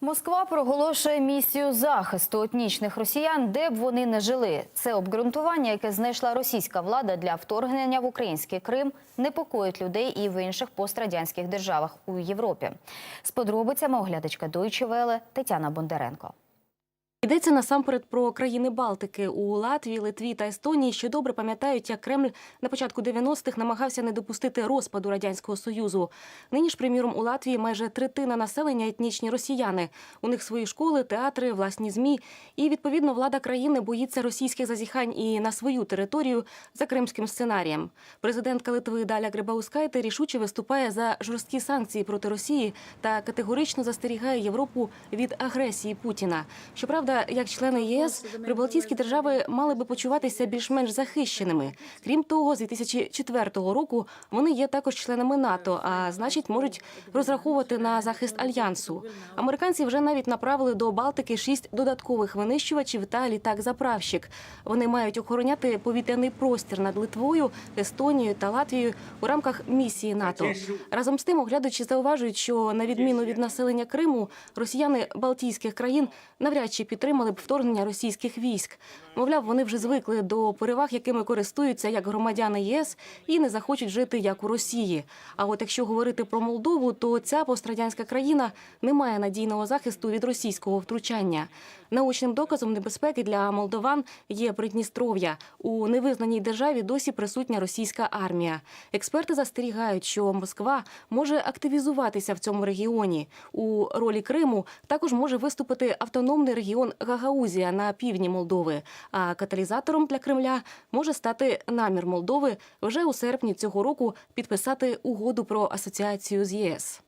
Москва проголошує місію захисту етнічних росіян, де б вони не жили. Це обґрунтування, яке знайшла російська влада для вторгнення в український Крим, непокоїть людей і в інших пострадянських державах у Європі. З подробицями оглядачка Дойче Веле Тетяна Бондаренко. Йдеться насамперед про країни Балтики у Латвії, Литві та Естонії, що добре пам'ятають, як Кремль на початку 90-х намагався не допустити розпаду радянського союзу. Нині ж, приміром, у Латвії майже третина населення етнічні росіяни. У них свої школи, театри, власні змі. І відповідно влада країни боїться російських зазіхань і на свою територію за кримським сценарієм. Президентка Литви Даля Грибаускайте рішуче виступає за жорсткі санкції проти Росії та категорично застерігає Європу від агресії Путіна. Щоправда, як члени ЄС, прибалтійські держави мали би почуватися більш-менш захищеними. Крім того, з 2004 року вони є також членами НАТО, а значить, можуть розраховувати на захист альянсу. Американці вже навіть направили до Балтики шість додаткових винищувачів та літак-заправщик. Вони мають охороняти повітряний простір над Литвою, Естонією та Латвією у рамках місії НАТО. Разом з тим, оглядачі зауважують, що на відміну від населення Криму, росіяни Балтійських країн навряд чи підтримали б вторгнення російських військ. Мовляв, вони вже звикли до переваг, якими користуються як громадяни ЄС, і не захочуть жити як у Росії. А от якщо говорити про Молдову, то ця пострадянська країна не має надійного захисту від російського втручання. Наочним доказом небезпеки для молдован є Придністров'я. У невизнаній державі досі присутня російська армія. Експерти застерігають, що Москва може активізуватися в цьому регіоні. У ролі Криму також може виступити автономний регіон Гагаузія на півдні Молдови. А каталізатором для Кремля може стати намір Молдови вже у серпні цього року підписати угоду про асоціацію з ЄС.